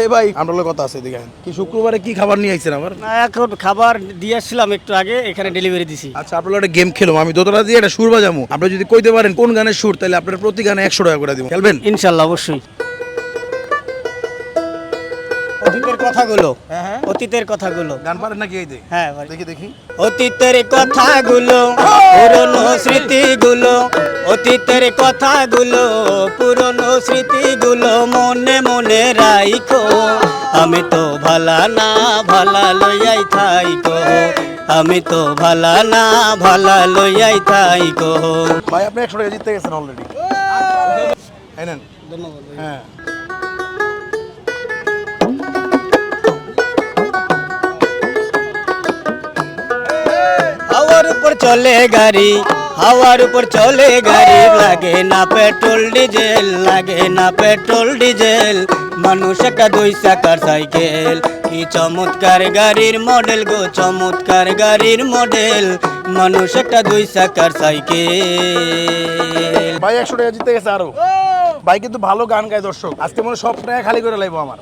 এই ভাই। আমরা কথা আছে এদিকে কি শুক্রবারে কি খাবার নিয়ে আইছেন আমার না এখন খাবার দিয়ে আসছিলাম একটু আগে এখানে ডেলিভারি দিছি। আচ্ছা আপনার একটা গেম খেলো আমি দোতলা দিয়ে একটা সুর বাজামু আপনি যদি কইতে পারেন কোন গানের সুর তাহলে আপনার প্রতি গানে একশো টাকা করে দিব। খেলবেন? ইনশাল্লাহ অবশ্যই। অতীতের কথাগুলো। হ্যাঁ হ্যাঁ। অতীতের কথাগুলো। গান পারেন নাকি এই হ্যাঁ দেখি দেখি। অতীতের কথাগুলো পুরনো স্মৃতিগুলো অতীতের কথাগুলো পুরনো স্মৃতিগুলো মনে মনে রাইখো। আমি তো ভালা না ভালা লইয়াই থাইকো। আমি তো ভালা না ভালা লইয়াই থাইকো। ভাই আপনি একশো টাকা জিততে গেছেন অলরেডি হ্যাঁ। চলে গাড়ি, হাওয়ার উপর চলে গাড়ি। লাগে না পেট্রোল, ডিজেল, লাগে না পেট্রোল, ডিজেল। মানুষ একটা দুই চাকার সাইকেল। কি চমৎকার গাড়ির মডেল গো, চমৎকার গাড়ির মডেল। মানুষ একটা দুই চাকার সাইকেল। ভাই, একশো টাকা জিতে গেছে আরও। ভাই, কিন্তু ভালো গান গায় দর্শক। আজকে মনে সব টাকা খালি করে লাগবো আমার।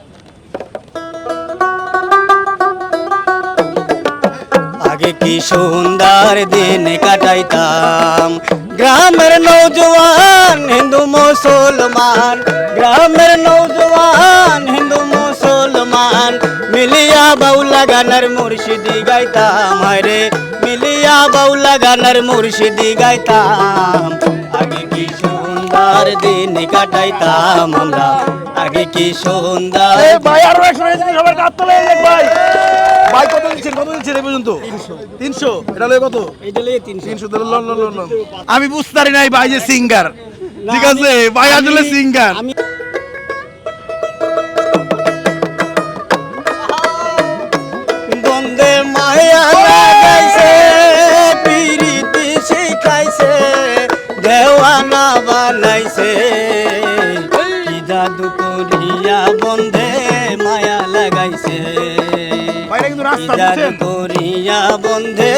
কি সুন্দর দিন কাটাইতাম। গ্রামের নৌজওয়ান হিন্দু মুসলমান। গ্রামের নৌজওয়ান হিন্দু মুসলমান। মিলিয়া বাউলা গানের মুর্শিদি গাইতাম রে। মিলিয়া বাউলা গানের মুর্শিদি গাইতাম। আগে কি সুন্দর দিন কাটাইতাম আমরা। আগে কি সুন্দর ভাই, আরও একশো ভাই, কত দিচ্ছেন কত দিচ্ছেন পর্যন্ত? তিনশো। এটা লয়ে কত? তিনশো। তিনশো লন লন লন লন। আমি বুঝতে পারি নাই ভাই যে সিঙ্গার ঠিক আছে ভাই আসলে সিঙ্গার আমি মায়া লাগাইছে পিরিতি শিখাইছে দেওয়ানা বানাইছে। কি জাদু রাস্তা জাদু বুঝছেন করিয়া বন্ধে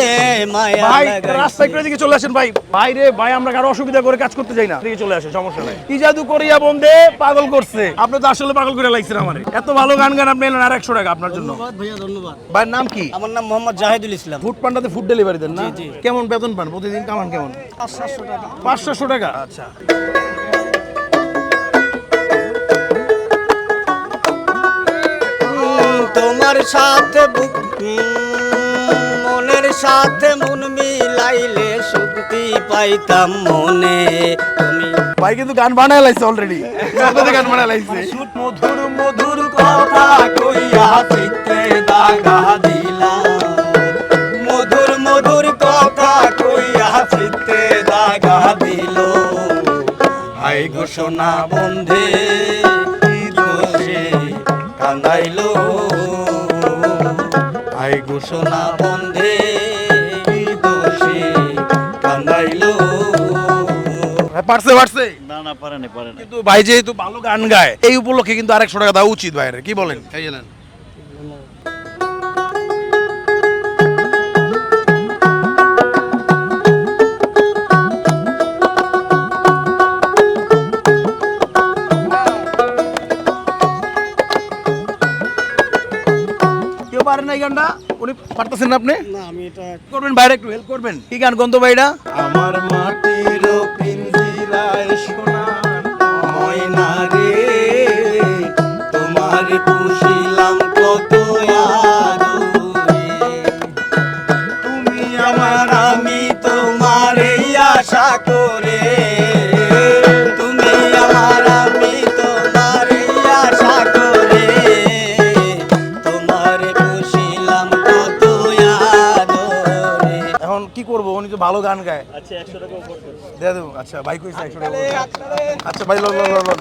মায়া ভাই রাস্তা একটু এদিকে চলে আসেন ভাই। ভাই ভাই আমরা কারও অসুবিধা করে কাজ করতে যাই না। এদিকে চলে আসেন সমস্যা নাই। কি জাদু করিয়া বন্ধে পাগল করছে। আপনি তো আসলে পাগল করে লাগছেন আমার। এত ভালো গান গান আপনি এলেন আর একশো টাকা আপনার জন্য। ধন্যবাদ ভাইয়া ধন্যবাদ। ভাইয়ের নাম কি? আমার নাম মোহাম্মদ জাহিদুল ইসলাম। ফুড পান্ডাতে ফুড ডেলিভারি দেন না? জি, জি। কেমন বেতন পান? প্রতিদিন কামান কেমন? সাতশো টাকা। পাঁচশো টাকা? আচ্ছা। তোমার সাথে বুক মনের সাথে মন মিলাইলে শক্তি পাইতাম মনে। তুমি ভাই কিন্তু গান বানায় লাইছে অলরেডি গান বানায় লাইছে। মধুর মধুর কথা কইয়া চিত্তে দাগা দিলাম মধুর মধুর কথা কইয়া চিত্তে দাগা দিল। হাই ঘোষণা বন্ধে কি দোষে কান্দাইলো। ঘোষণা বন্ধে দোষে কান্দাইলো। পারছে পারছে? না না পারে না পারে না কিন্তু ভাই যেহেতু ভালো গান গায় এই উপলক্ষে কিন্তু আরেক ছোট কথা উচিত ভাইরে কি বলেন? এই না এই গানটা? উনি পারতেছেন না আপনি? না আমি এটা করবেন বাইরে একটু হেল্প করবেন। কি গান গন্ধ ভাইটা আমার মাটির ভালো গান গায়। আচ্ছা একশো টাকা। দিয়ে দেবো। আচ্ছা ভাই কইছে একশো টাকা আচ্ছা ভাই লন লন লন লন।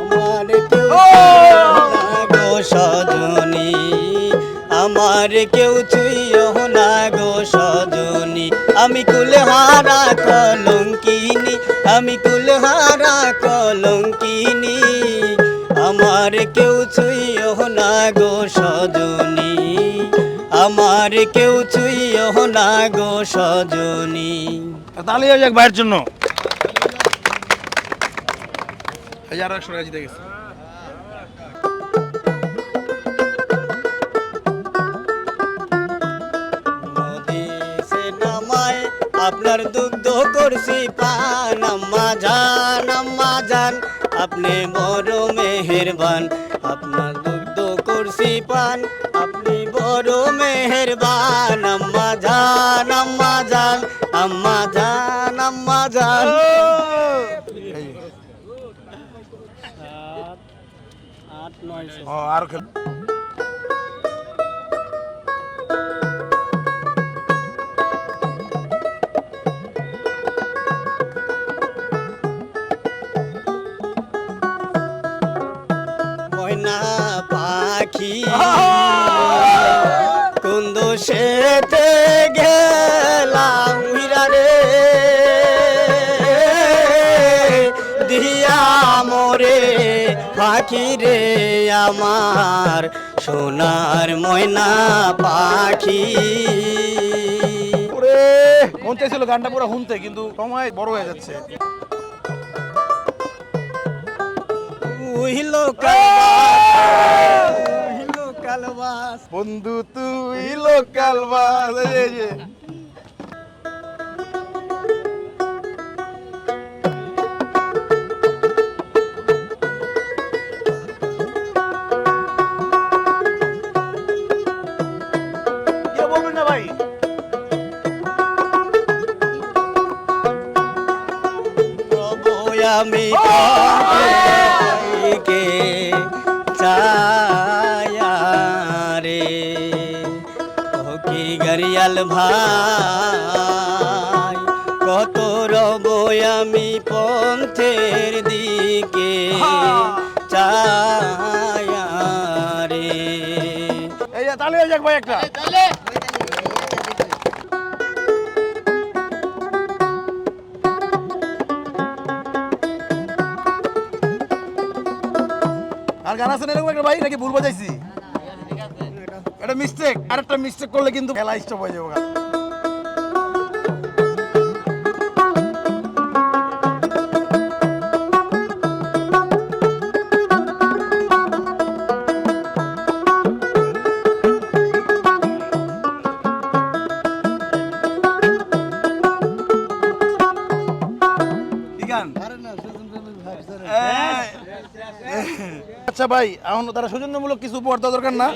আমার কেউ না গো সজনী আমার কেউ ছুইও না গো সজনী। আমি কুলহারা কলঙ্কিনী আমি কুলহারা কলঙ্কিনী। আমার কেউ ছুইও না গো সজনী। আমার কেউ ছুইও না গো সজনী। তাহলে যাক ভাইয়ের জন্য। একশো টাকা জিতে গেছে। আপনার দুগ্ধ করছি পান আম্মা জান আম্মা জান আপনি বড় মেহেরবান আপনার দুগ্ধ করছি পান। আপনি বড় মেহেরবান আম্মা জান আম্মা জান আম্মা জান আম্মা জান আরও খেল। পাখি রে আমার সোনার ময়না পাখি। মন চাইছিল গানটা পুরো শুনতে কিন্তু সময় বড় হয়ে যাচ্ছে। উইল কালবাস বন্ধু তুই লোকাল আমি কে চায়া রে কি গরিয়াল ভাই কত রব আমি পন্থের দিকে চায়া রে এই যাক ভাই একটা। আর গান আছে এরকম একটা ভাই নাকি ভুল বাজাইছি এটা মিস্টেক আর একটা মিস্টেক করলে কিন্তু খেলা স্টপ হয়ে যাবে আচ্ছা ভাই, এখন তারা সৌজন্যমূলক কিছু উপহার দেওয়া দরকার না?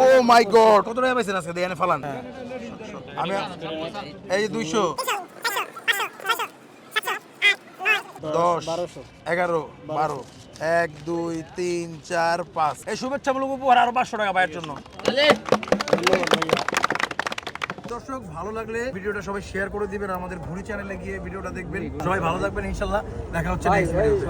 Oh my god. কত টাকা পাইছেন আজকে দেয়ানে ফালান? আমি এই দুইশো। দশ, এগারো, বারো। এক, দুই, তিন, চার, পাঁচ। এই শুভেচ্ছামূলক উপহার আরও পাঁচশো টাকা ভাইয়ের জন্য। দর্শক, ভালো লাগলে ভিডিওটা সবাই শেয়ার করে দিবেন আমাদের ঘুরি চ্যানেলে গিয়ে ভিডিওটা দেখবেন। সবাই ভালো থাকবেন, ইনশাল্লাহ। দেখা হচ্ছে